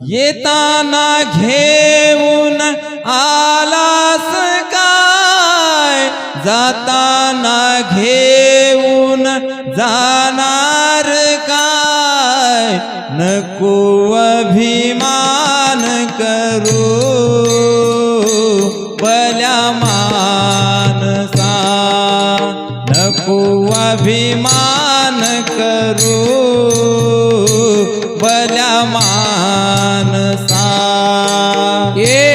येताना घेऊन आलास काय? जाताना घेऊन जाणार काय? नको अभिमान करू बल्या मानसा नको अभिमान करू बल्या मा येताना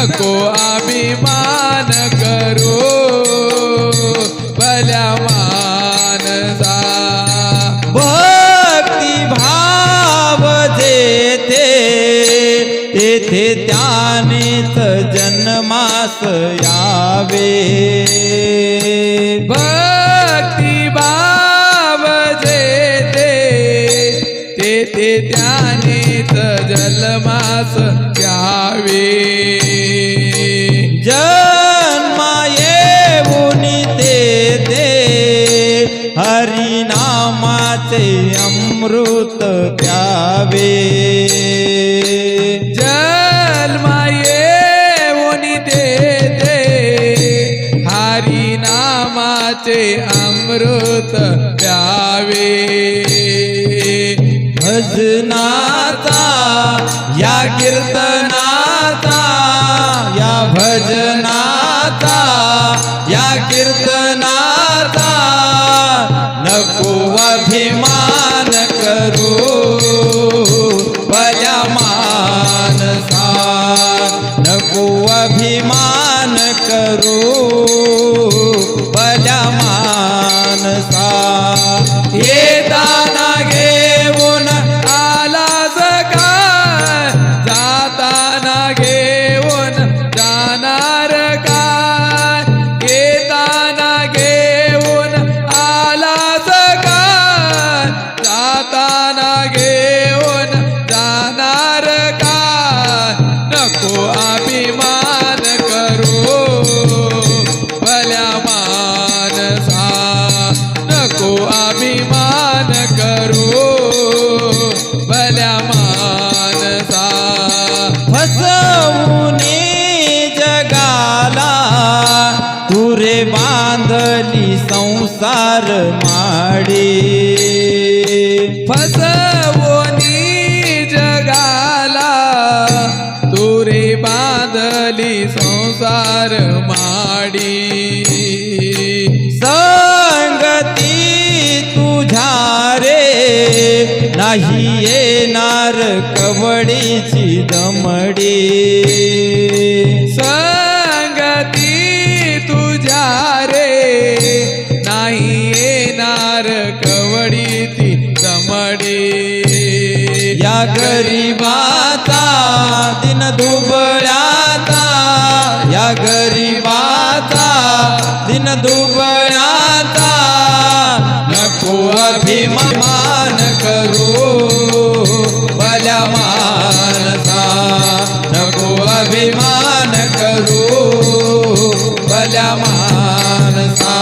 नको अभिमान करू भल्या मानसा. भक्ती भाव जेथे तेथे त्यानेच जन्मास यावे. ते त्यानेच जलमास घ्यावे. जन्मा येऊन तेथे हरिनामाचे अमृत प्यावे. जन्मा येऊन देते हरी नामाचे अमृत प्यावे. भजनाचा या कीर्तनाचा या भजनाचा या कीर्तन नको अभिमान करू भल्या मानसा। फसवूनी जगाला तुरे बांधली संसार माडी। फसवोनी जगाला तुरे बांधली संसार माडी। नाही येणार कवडीची दमडी. संगती तुझ्या रे नाही येणार कवडीची दमडी. या गरीबाचा दिन दुबळ्याचा या गरीबाचा दिन दुब भल्या मानसा नको अभिमान करू भल्या मानसा।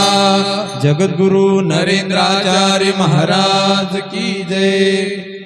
जगद्गुरु नरेंद्राचार्य महाराज की जय।